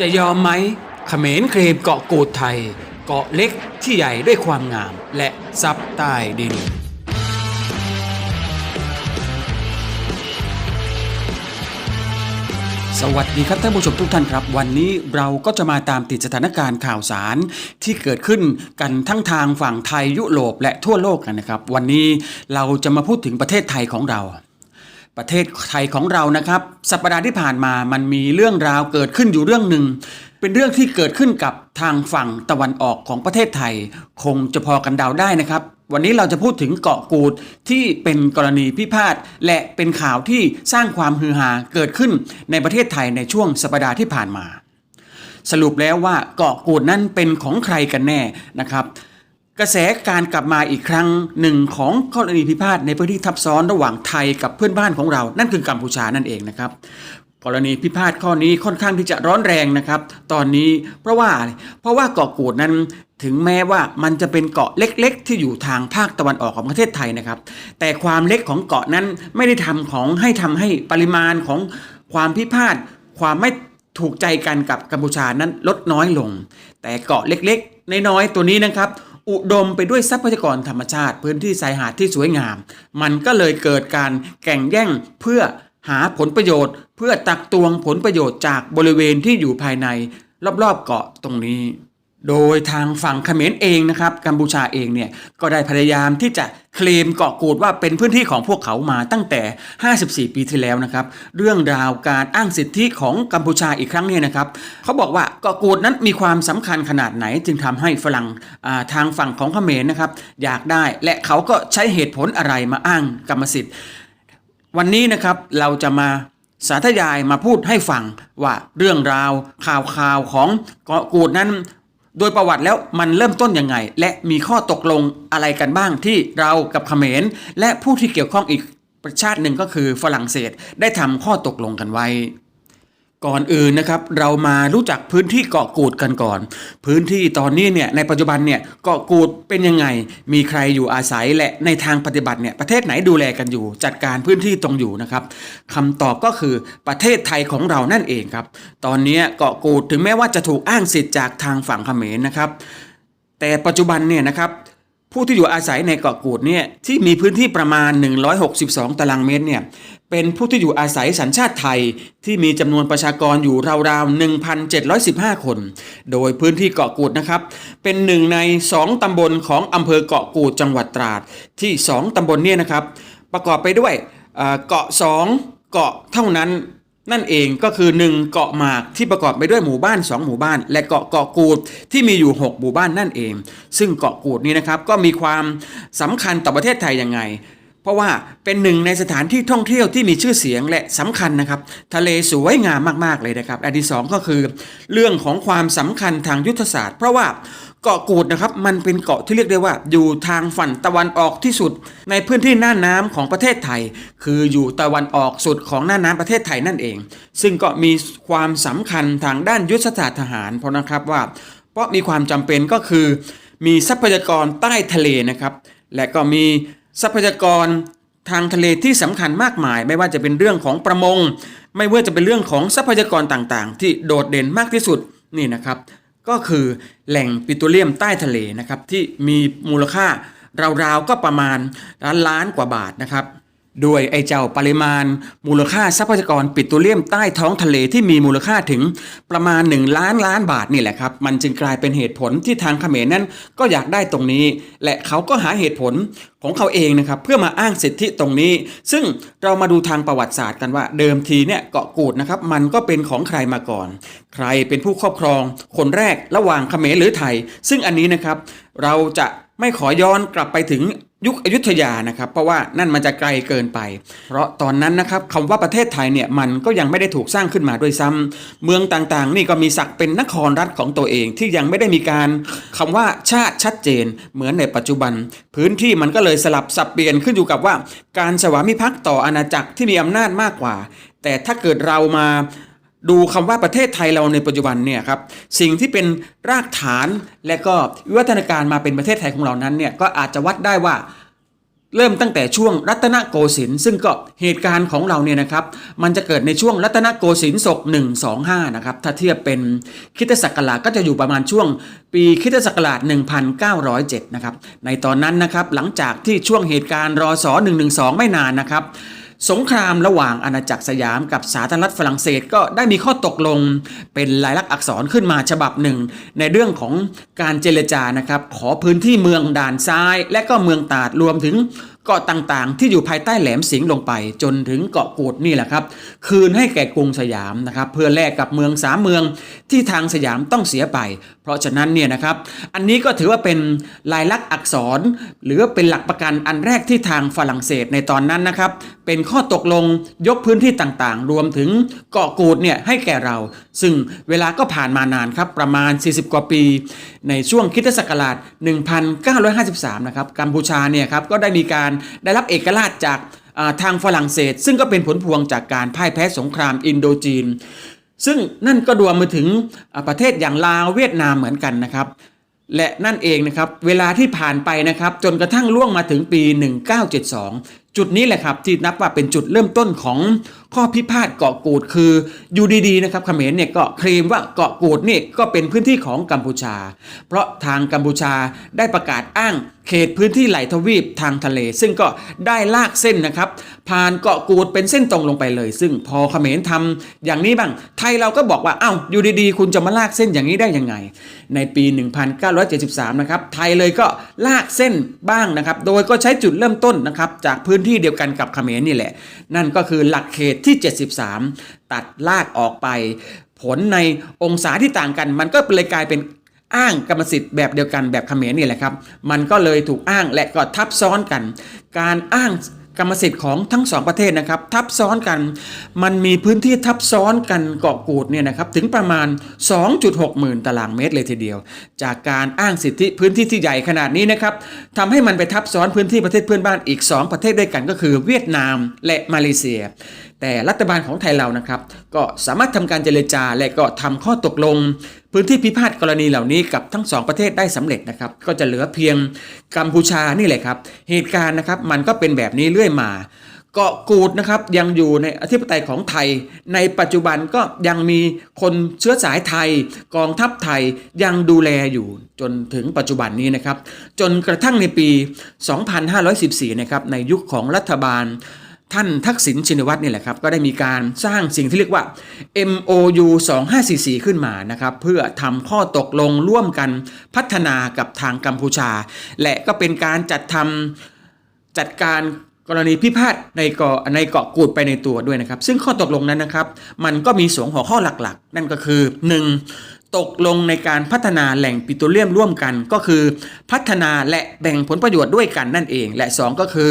จะยอมไหมเขมรเคลมเกาะกูดไทย เกาะเล็กที่ใหญ่ด้วยความงาม และซับใต้ดินสวัสดีครับท่านผู้ชมทุกท่านครับ วันนี้เราก็จะมาตามติดสถานการณ์ข่าวสารที่เกิดขึ้นกันทั้งทางฝั่งไทยยุโรปและทั่วโลกกันนะครับ วันนี้เราจะมาพูดถึงประเทศไทยของเรา ประเทศไทยของเรานะครับ สัปดาห์ที่ผ่านมามันมีเรื่องราวเกิดขึ้นอยู่เรื่องหนึ่ง เป็นเรื่องที่เกิดขึ้นกับทางฝั่งตะวันออกของประเทศไทย คงจะพอกันเดาได้นะครับ วันนี้เราจะพูดถึงเกาะกูดที่เป็นกรณีพิพาทและเป็นข่าวที่สร้างความฮือฮาเกิดขึ้นในประเทศไทยในช่วงสัปดาห์ที่ผ่านมา สรุปแล้วว่าเกาะกูดนั้นเป็นของใครกันแน่นะครับ กระแสการกลับมาอีกครั้งหนึ่งของกรณีพิพาทในพื้นที่ทับซ้อนระหว่างไทยกับเพื่อนบ้านของเรา นั่นคือกัมพูชานั่นเองนะครับ กรณีพิพาทข้อนี้ค่อนข้างที่จะร้อนแรงนะครับ ตอนนี้เพราะว่าเพราะว่าเกาะกูดนั้นถึงแม้ว่ามันจะเป็นเกาะเล็กๆ ที่อยู่ทางภาคตะวันออกของประเทศไทยนะครับ แต่ความเล็กของเกาะนั้นไม่ได้ทำของให้ทำให้ปริมาณของความพิพาท ความไม่ถูกใจกันกับกัมพูชานั้นลดน้อยลง แต่เกาะเล็กๆน้อยๆตัวนี้นะครับ อุดมไปด้วยทรัพยากรธรรมชาติ พื้นที่ชายหาดที่สวยงาม มันก็เลยเกิดการแข่งแย่งเพื่อหาผลประโยชน์ เพื่อตักตวงผลประโยชน์จากบริเวณที่อยู่ภายใน รอบๆเกาะตรงนี้ โดยทางฝั่งเขมรเองนะครับกัมพูชาเองเนี่ยก็ได้พยายามที่จะเคลมเกาะกูดว่าเป็นพื้นที่ของพวกเขามาตั้งแต่ 54 ปีที่แล้วนะครับ เรื่องราวการอ้างสิทธิของกัมพูชาอีกครั้งเนี่ยนะครับเขาบอกว่าเกาะกูดนั้นมีความสำคัญขนาดไหน จึงทำให้ฝรั่งทางฝั่งของเขมรนะครับ อยากได้และเขาก็ใช้เหตุผลอะไรมาอ้างกรรมสิทธิ์ วันนี้นะครับเราจะมาสาธยายมาพูดให้ฟังว่าเรื่องราวข่าวข่าวของเกาะกูดนั้น โดยประวัติแล้วมันเริ่มต้นยังไง และมีข้อตกลงอะไรกันบ้างที่เรากับเขมร และผู้ที่เกี่ยวข้องอีกประชาติหนึ่งก็คือฝรั่งเศสได้ทำข้อตกลงกันไว้ ก่อนอื่นนะครับเรามารู้จักพื้นที่เกาะกูดกันก่อน พื้นที่ตอนนี้เนี่ยในปัจจุบันเนี่ยเกาะกูดเป็นยังไง มีใครอยู่อาศัยและในทางปฏิบัติเนี่ยประเทศไหนดูแลกันอยู่ จัดการพื้นที่ตรงอยู่นะครับคำตอบก็คือประเทศไทยของเรานั่นเองครับตอนนี้เกาะกูดถึงแม้ว่าจะถูกอ้างสิทธิ์จากทางฝั่งเขมรนะครับแต่ปัจจุบันเนี่ยนะครับ ผู้ที่อยู่อาศัยในเกาะกูดเนี่ยที่มีพื้นที่ประมาณ 162 ตารางเมตรเนี่ยเป็นผู้ที่อยู่อาศัยสัญชาติไทยที่มีจำนวนประชากรอยู่ราวๆ 1,715 คน โดยพื้นที่เกาะกูดนะครับ เป็นหนึ่งใน 2 ตำบลของอำเภอเกาะกูดจังหวัดตราด ที่ 2 ตำบลเนี่ยนะครับ ประกอบไปด้วยเกาะ 2 เกาะเท่านั้น นั่นเองก็คือ 1 เกาะหมากที่ประกอบไปด้วยหมู่บ้าน 2 หมู่บ้าน และเกาะเกาะกูดที่มีอยู่ 6 หมู่บ้านนั่นเอง ซึ่งเกาะกูดนี้นะครับก็มีความสำคัญต่อประเทศไทยยังไง เพราะว่าเป็นหนึ่งในสถานที่ท่องเที่ยวที่มีชื่อเสียงและสำคัญนะครับ ทะเลสวยงามมากๆเลยนะครับ อันที่สองก็คือ เรื่องของความสำคัญทางยุทธศาสตร์ เพราะว่าเกาะกูดนะครับมันเป็นเกาะที่เรียกได้ว่า อยู่ทางฝั่งตะวันออกที่สุด ในพื้นที่หน้าน้ำของประเทศไทย คืออยู่ตะวันออกสุดของหน้าน้ำประเทศไทยนั่นเอง ซึ่งก็มีความสำคัญทางด้านยุทธศาสตร์ทหาร เพราะนะครับว่า เพราะมีความจำเป็นก็คือ มีทรัพยากรใต้ทะเลนะครับ และก็มี ทรัพยากรทางทะเลที่สำคัญมากมาย ไม่ว่าจะเป็นเรื่องของประมง ไม่ว่าจะเป็นเรื่องของทรัพยากรต่างๆ ที่โดดเด่นมากที่สุดนี่นะครับ ก็คือแหล่งปิโตรเลียมใต้ทะเลนะครับที่มีมูลค่าราวๆก็ประมาณล้านล้านกว่าบาทนะครับ ด้วยไอ้เจ้าปริมาณ มูลค่าทรัพยากรปิโตรเลียมใต้ท้องทะเลที่มีมูลค่าถึงประมาณ 1 ล้านล้านบาทนี่แหละครับ มันจึงกลายเป็นเหตุผลที่ทางเขมรนั้นก็อยากได้ตรงนี้ และเขาก็หาเหตุผลของเขาเองนะครับเพื่อมาอ้างสิทธิตรงนี้ ซึ่งเรามาดูทางประวัติศาสตร์กันว่า เดิมทีเนี่ยเกาะกูดนะครับมันก็เป็นของใครมาก่อน ใครเป็นผู้ครอบครอง คนแรกระหว่างเขมรหรือไทย ซึ่งอันนี้นะครับเราจะไม่ขอย้อนกลับไปถึง ยุคอยุธยานะครับ เพราะว่านั่นมันจะไกลเกินไป เพราะตอนนั้นนะครับคำว่าประเทศไทยเนี่ยมันก็ยังไม่ได้ถูกสร้างขึ้นมาด้วยซ้ำเมืองต่างๆ นี่ก็มีศักดิ์เป็นนครรัฐของตัวเองที่ยังไม่ได้มีการคำว่าชาติชัดเจน เหมือนในปัจจุบัน พื้นที่มันก็เลยสลับสับเปลี่ยนขึ้นอยู่กับว่า การสวามิภักดิ์ต่ออาณาจักรที่มีอำนาจมากกว่า แต่ถ้าเกิดเรามา ดูคำว่าประเทศไทยเราในปัจจุบันเนี่ยครับสิ่งที่เป็นรากฐานและก็วิวัฒนาการมาเป็นประเทศไทยของเรานั้นเนี่ยก็อาจจะวัดได้ว่าเริ่มตั้งแต่ช่วงรัตนโกสินทร์ซึ่งก็เหตุการณ์ของเราเนี่ยนะครับ มันจะเกิดในช่วงรัตนโกสินทร์ศก125 นะครับ ถ้าเทียบเป็นคริตศักราชก็จะอยู่ประมาณช่วงปีคริตศักราช1907 นะครับ ในตอนนั้นนะครับหลังจากที่ช่วงเหตุการณ์รอสอ112 ไม่นานนะครับ สงครามระหว่างอาณาจักรสยามกับสาธารณรัฐฝรั่งเศสก็ได้มีข้อตกลง เป็นลายลักษณ์อักษรขึ้นมาฉบับหนึ่ง ในเรื่องของการเจรจานะครับ ขอพื้นที่เมืองด่านซ้าย และก็เมืองตาดรวมถึง เกาะต่างๆ ที่อยู่ภายใต้แหลมสิงห์ลงไป จนถึงเกาะกูดนี่แหละครับ คืนให้แก่กรุงสยามนะครับ เพื่อแลกกับเมืองสามเมืองที่ทางสยามต้องเสียไป เพราะฉะนั้นเนี่ยนะครับ อันนี้ก็ถือว่าเป็นลายลักษณ์อักษร หรือว่าเป็นหลักประกันอันแรกที่ทางฝรั่งเศสในตอนนั้นนะครับ เป็นข้อตกลงยกพื้นที่ต่างๆ รวมถึงเกาะกูดเนี่ยให้แก่เรา ซึ่งเวลาก็ผ่านมานานครับประมาณ 40 กว่าปี ในช่วงคริสตศักราช1953 นะครับกัมพูชาเนี่ยครับก็ได้มีการได้รับเอกราชจากทางฝรั่งเศส ซึ่งก็เป็นผลพวงจากการพ่ายแพ้สงครามอินโดจีน ซึ่งนั่นก็รวมมาถึงประเทศอย่างลาวเวียดนามเหมือนกันนะครับ และนั่นเองนะครับเวลาที่ผ่านไปนะครับจนกระทั่งล่วงมาถึงปี 1972 จุดนี้แหละครับที่นับว่าเป็นจุดเริ่มต้นของข้อพิพาทเกาะกูดคืออยู่ดีๆนะครับเขมรเนี่ยก็เคลมว่าเกาะกูดนี่ก็เป็นพื้นที่ของกัมพูชา เพราะทางกัมพูชาได้ประกาศอ้างเขตพื้นที่ไหลทวีปทางทะเล ซึ่งก็ได้ลากเส้นนะครับ ผ่านเกาะกูดเป็นเส้นตรงลงไปเลย ซึ่งพอเขมรทำอย่างนี้บ้าง ไทยเราก็บอกว่าอ้าวอยู่ดีๆ คุณจะมาลากเส้นอย่างนี้ได้ยังไง ในปี 1973 นะครับไทยเลยก็ลากเส้นบ้างนะครับ โดยก็ใช้จุดเริ่มต้นนะครับจากพื้นที่เดียวกันกับเขมรนี่แหละ นั่นก็คือหลักเขตที่ 73 ตัดลากออกไป ผลในองศาที่ต่างกัน มันก็เลยกลายเป็นอ้างกรรมสิทธิ์แบบเดียวกันแบบเขมรนี่แหละครับ มันก็เลยถูกอ้างและก็ทับซ้อนกัน การอ้าง กรรมสิทธิ์ของทั้งสองประเทศนะครับ ทับซ้อนกัน มันมีพื้นที่ทับซ้อนกันเกาะกูดเนี่ยนะครับถึงประมาณ 2.6 หมื่นตารางเมตรเลยทีเดียว จากการอ้างสิทธิพื้นที่ที่ใหญ่ขนาดนี้นะครับทำให้มันไปทับซ้อนพื้นที่ประเทศเพื่อนบ้านอีก 2 ประเทศด้วยกันก็คือ เวียดนามและมาเลเซียแต่รัฐบาลของไทยเรานะครับ ก็สามารถทำการเจรจาและก็ทำข้อตกลง พื้นที่พิพาทกรณีเหล่านี้กับทั้งสองประเทศได้สำเร็จนะครับ ก็จะเหลือเพียงกัมพูชานี่แหละครับ เหตุการณ์นะครับมันก็เป็นแบบนี้เรื่อยมาเกาะกูดนะครับยังอยู่ในอธิปไตยของไทย ในปัจจุบันก็ยังมีคนเชื้อสายไทย กองทัพไทยยังดูแลอยู่จนถึงปัจจุบันนี้นะครับ จนกระทั่งในปี 2514 นะครับในยุคของรัฐบาล ท่านทักษิณชินวัตรนี่แหละครับก็ได้มีการสร้างสิ่งที่เรียกว่า MOU 2544 ขึ้นมานะครับเพื่อทำข้อตกลงร่วมกันพัฒนากับทางกัมพูชา และก็เป็นการจัดทำจัดการกรณีพิพาทในเกาะในเกาะกูดไปในตัวด้วยนะครับ ซึ่งข้อตกลงนั้นนะครับ มันก็มีสองหัวข้อหลักๆ นั่นก็คือ 1. ตกลงในการพัฒนาแหล่งปิโตรเลียมร่วมกัน ก็คือ พัฒนาและแบ่งผลประโยชน์ด้วยกันนั่นเอง และ 2 ก็คือ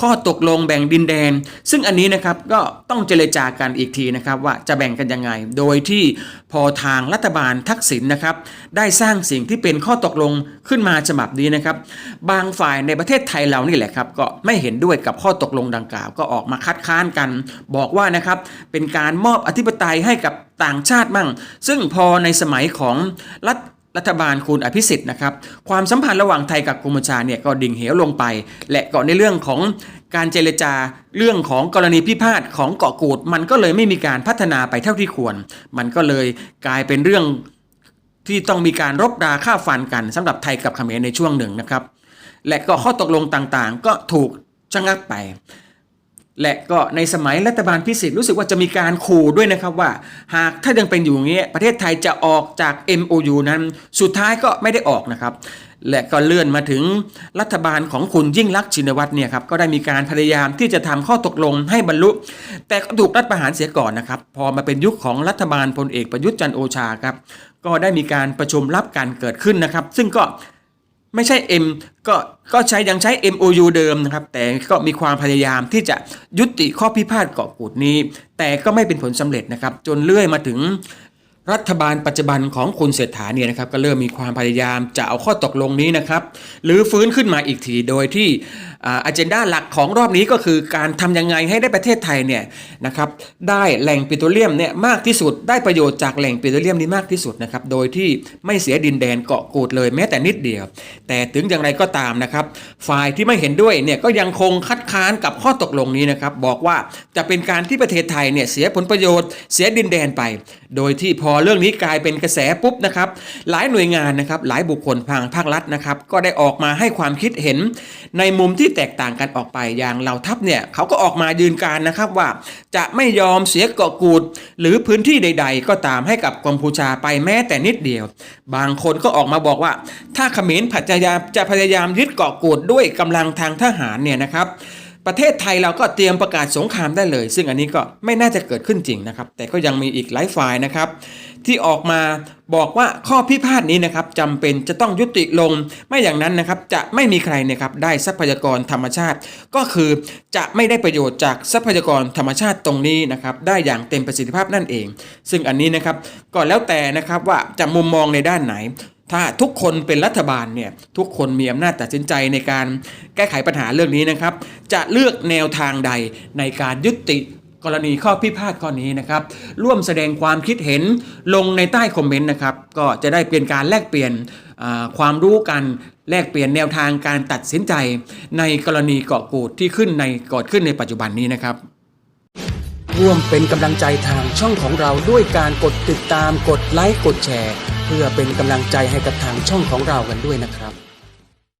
ข้อตกลงแบ่งดินแดน ซึ่งอันนี้นะครับก็ต้องเจรจากันอีกทีนะครับว่าจะแบ่งกันยังไง โดยที่พอทางรัฐบาลทักษิณนะครับ ได้สร้างสิ่งที่เป็นข้อตกลงขึ้นมาฉบับนี้นะครับ บางฝ่ายในประเทศไทยเรานี่แหละครับ ก็ไม่เห็นด้วยกับข้อตกลงดังกล่าว ก็ออกมาคัดค้านกัน บอกว่านะครับเป็นการมอบอธิปไตยให้กับต่างชาติมั่ง ซึ่งพอในสมัยของรัฐ รัฐบาลคุณอภิสิทธิ์นะครับความสัมพันธ์ระหว่างไทยกับกัมพูชาเนี่ยก็ดิ่งเหวลงไป และก็ในเรื่องของการเจรจาเรื่องของกรณีพิพาทของเกาะกูด มันก็เลยไม่มีการพัฒนาไปเท่าที่ควร มันก็เลยกลายเป็นเรื่องที่ต้องมีการรบราฆ่าฟันกันสำหรับไทยกับเขมรในช่วงหนึ่งนะครับ และก็ข้อตกลงต่างๆ ก็ถูกชะงักไป และก็ในสมัยรัฐบาลพิสิทธิ์รู้สึกว่าจะมีการขู่ด้วยนะครับว่า หากถ้ายังเป็นอยู่อย่างนี้ประเทศไทยจะออกจาก MOU นั้น สุดท้ายก็ไม่ได้ออกนะครับและก็เลื่อนมาถึงรัฐบาลของคุณยิ่งลักษณ์ชินวัตรเนี่ยครับก็ได้มีการพยายามที่จะทำข้อตกลงให้บรรลุ แต่ก็ถูกรัฐประหารเสียก่อนนะครับ พอมาเป็นยุคของรัฐบาลพลเอกประยุทธ์จันโอชาครับก็ได้มีการประชุมรับการเกิดขึ้นนะครับ ซึ่งก็ ไม่ใช่ M ก็ก็ใช้ยังใช้ MOU เดิมนะครับ แต่ก็มีความพยายามที่จะยุติข้อพิพาทเกาะกูดนี้ แต่ก็ไม่เป็นผลสำเร็จนะครับ จนเลื่อยมาถึง รัฐบาลปัจจุบันของคุณเศรษฐาเนี่ยนะครับก็เริ่มมีความพยายามจะเอาข้อตกลงนี้นะครับหรือฟื้นขึ้นมาอีกทีโดยที่อันเจนดาหลักของรอบนี้ก็คือการทำยังไงให้ได้ประเทศไทยเนี่ยนะครับได้แหล่งปิโตรเลียมเนี่ยมากที่สุด ได้ประโยชน์จากแหล่งปิโตรเลียมนี้มากที่สุดนะครับโดยที่ไม่เสียดินแดนเกาะกูดเลยแม้แต่นิดเดียว แต่ถึงอย่างไรก็ตามนะครับฝ่ายที่ไม่เห็นด้วยเนี่ยก็ยังคงคัดค้านกับข้อตกลงนี้นะครับบอกว่าจะเป็นการที่ประเทศไทยเนี่ยเสียผลประโยชน์เสียดินแดนไป โดยที่พออเรื่องนี้กลายเป็นกระแสปุ๊บนะครับหลายหน่วยงานนะครับหลายบุคคลทางภาครัฐนะครับก็ได้ออกมาให้ความคิดเห็น ในมุมที่แตกต่างกันออกไปอย่างเหล่าทัพเนี่ยเขาก็ออกมายืนการนะครับว่า จะไม่ยอมเสียเกาะกูด หรือพื้นที่ใด ๆ ก็ตามให้กับกัมพูชาไปแม้แต่นิดเดียว บางคนก็ออกมาบอกว่า ถ้าเขมรพยายามจะพยายามยึดเกาะกูดด้วยกำลังทางทหารเนี่ยนะครับ ประเทศไทยเราก็เตรียมประกาศสงครามได้เลย ซึ่งอันนี้ก็ไม่น่าจะเกิดขึ้นจริงนะครับ แต่ก็ยังมีอีกหลายฝ่ายนะครับ ที่ออกมาบอกว่าข้อพิพาทนี้นะครับจำเป็นจะต้องยุติลง ไม่อย่างนั้นนะครับจะไม่มีใครนะครับได้ทรัพยากรธรรมชาติ ก็คือจะไม่ได้ประโยชน์จากทรัพยากรธรรมชาติตรงนี้นะครับได้อย่างเต็มประสิทธิภาพนั่นเอง ซึ่งอันนี้นะครับก็แล้วแต่นะครับว่าจะมุมมองในด้านไหน ถ้าทุกคนเป็นรัฐบาลเนี่ยทุกคนมีอำนาจตัดสินใจในการแก้ไขปัญหาเรื่องนี้นะครับ จะเลือกแนวทางใดในการยุติกรณีข้อพิพาทข้อนี้นะครับ ร่วมแสดงความคิดเห็นลงในใต้คอมเมนต์นะครับ ก็จะได้เป็นการแลกเปลี่ยนความรู้กันแลกเปลี่ยนแนวทางการตัดสินใจในกรณีเกาะกูดที่ขึ้นในเกดขึ้นในปัจจุบันนี้นะครับ ร่วมเป็นกำลังใจทางช่องของเราด้วยการกดติดตามกดไลค์กดแชร์ เพื่อเป็นกำลังใจให้กับทางช่องของเรากันด้วยนะครับ